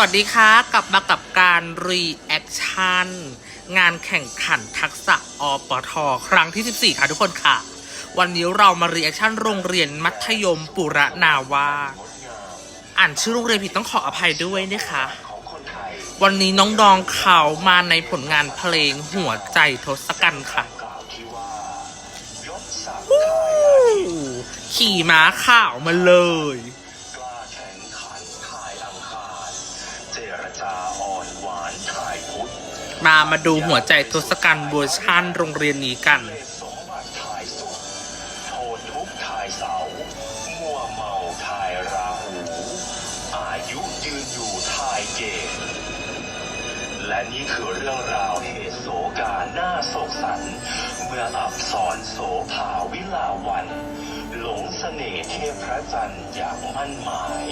วัสดีค่ะกลับมากับการรีแอคชั่นงานแข่งขันทักษะอปท ครั้งที่ 14 ค่ะทุกคนค่ะ วันนี้เรามารีแอคชั่นโรงเรียนมัธยมปุระนาวา อ่านชื่อโรงเรียนผิดต้องขออภัยด้วยนะคะ วันนี้น้องดองเขามาในผลงานเพลงหัวใจทศกัณฐ์ค่ะ ขี่ม้าข่าวมาเลย มามาดูหัวใจทศกัณฐ์เวอร์ชันโรงเรียนนี้กัน และนี่คือเรื่องราวเหตุโศกาหน้าโศกสัน เมื่ออับสรโสภาวิลาวันหลงเสน่ห์เทพพระจันทร์อย่างมั่นหมาย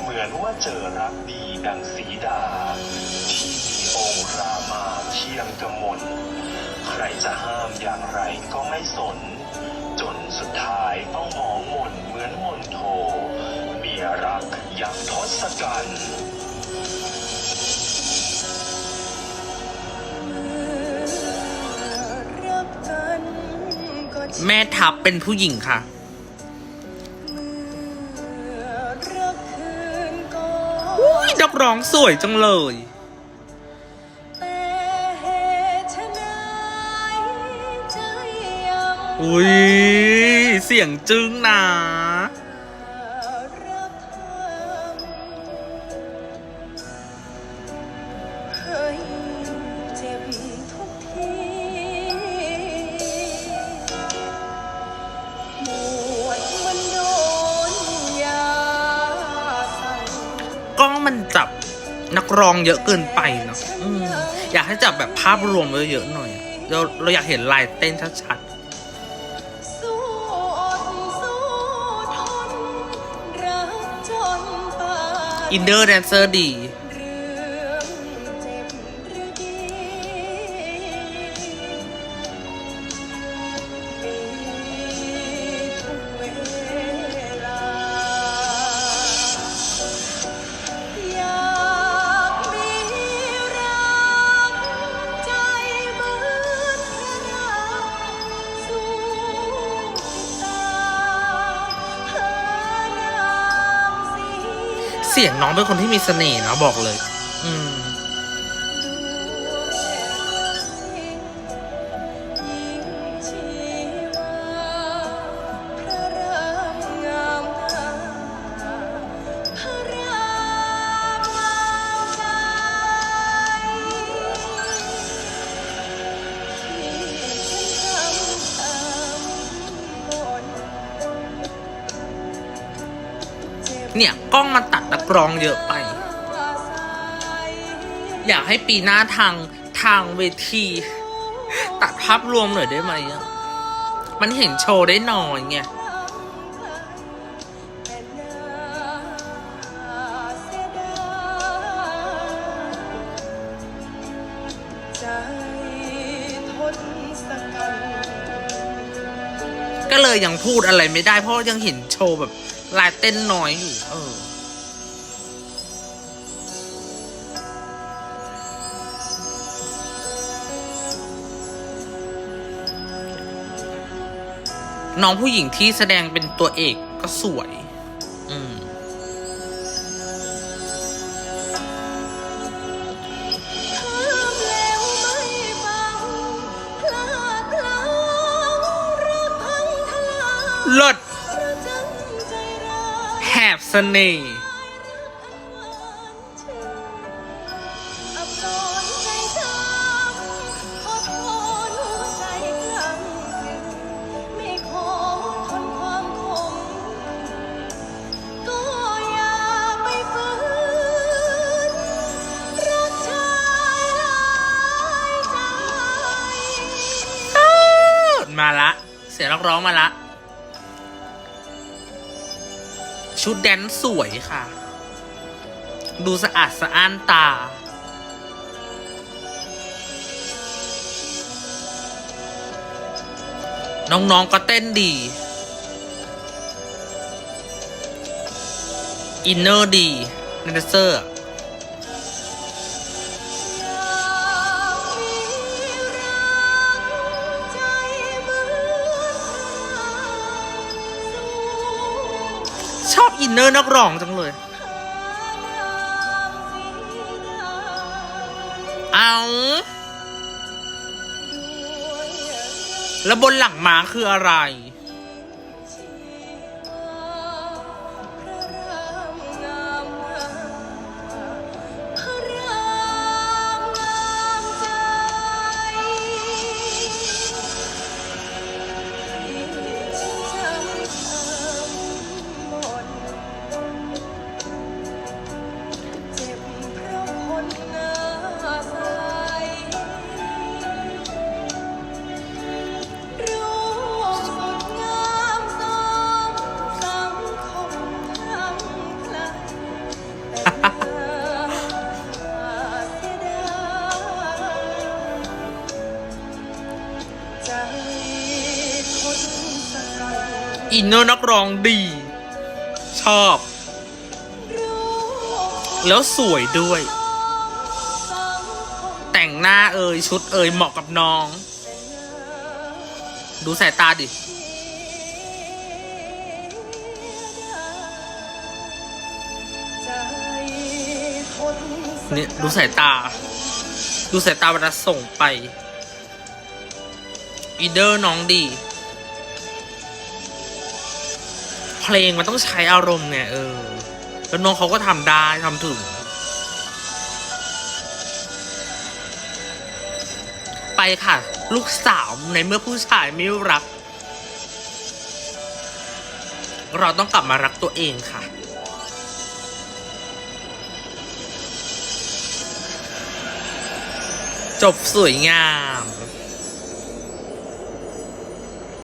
เหมือนว่าเจอรักดีดังสีดา เคียงกมลใครจะห้ามอย่างไรก็ไม่สน จนสุดท้ายต้องมองมนเหมือนมนโท เมียรักอย่างทศกัณฐ์รักกันก็จะแม่ทัพเป็นผู้หญิงค่ะเมื่อรักคืนก็อุ้ยนักร้องสวยจังเลย อุ้ยเสียงจึ้งนะรักเธอให้เจ็บทุกทีปวดมันโดนยาสั่งกล้องมันจับนักร้องเยอะเกินไปเนาะออยากให้จับแบบภาพรวมเยอะๆหน่อย เราเราอยากเห็นลายเต้นชัด อินเดอร์แดนเซอร์ดี เสียงน้องเป็นคนที่มีเสน่ห์นะบอกเลย เนี่ยกล้องมันตัดนักร้องเยอะไป อยากให้ปีหน้าทางทางเวที ตัดภาพรวมหน่อยได้ไหมมันเห็นโชว์ได้น้อยไงก็เลยยังพูดอะไรไม่ได้เพราะยังเห็นโชว์แบบ ลายเต้นน้อยอยู่ เออ น้องผู้หญิงที่แสดงเป็นตัวเอกก็สวย นึ่งไม่ขอทนความคมก็อย่าไปฝืนรักชายหลายใจมาละ เสียงนักร้องมาละ ชุดแดนสวยค่ะ ดูสะอาดสะอ้านตา น้องๆก็เต้นดี อินเนอร์ดีเนเซอร์ อินเนอร์นักร้องจังเลย เอาแล้วบนหลังม้าคืออะไร อินเนอร์นักร้องดี ชอบ แล้วสวยด้วย แต่งหน้าเอ่ยชุดเอ่ยเหมาะกับน้อง ดูสายตาดิเนี่ยดูสายตา ดูสายตาเวลาส่งไป อีเดอร์น้องดี เพลงมันต้องใช้อารมณ์เนี่ยเออแล้วน้องเขาก็ทำได้ทำถึง ไปค่ะ ลูกสาวในเมื่อผู้ชายไม่รัก เราต้องกลับมารักตัวเองค่ะจบสวยงาม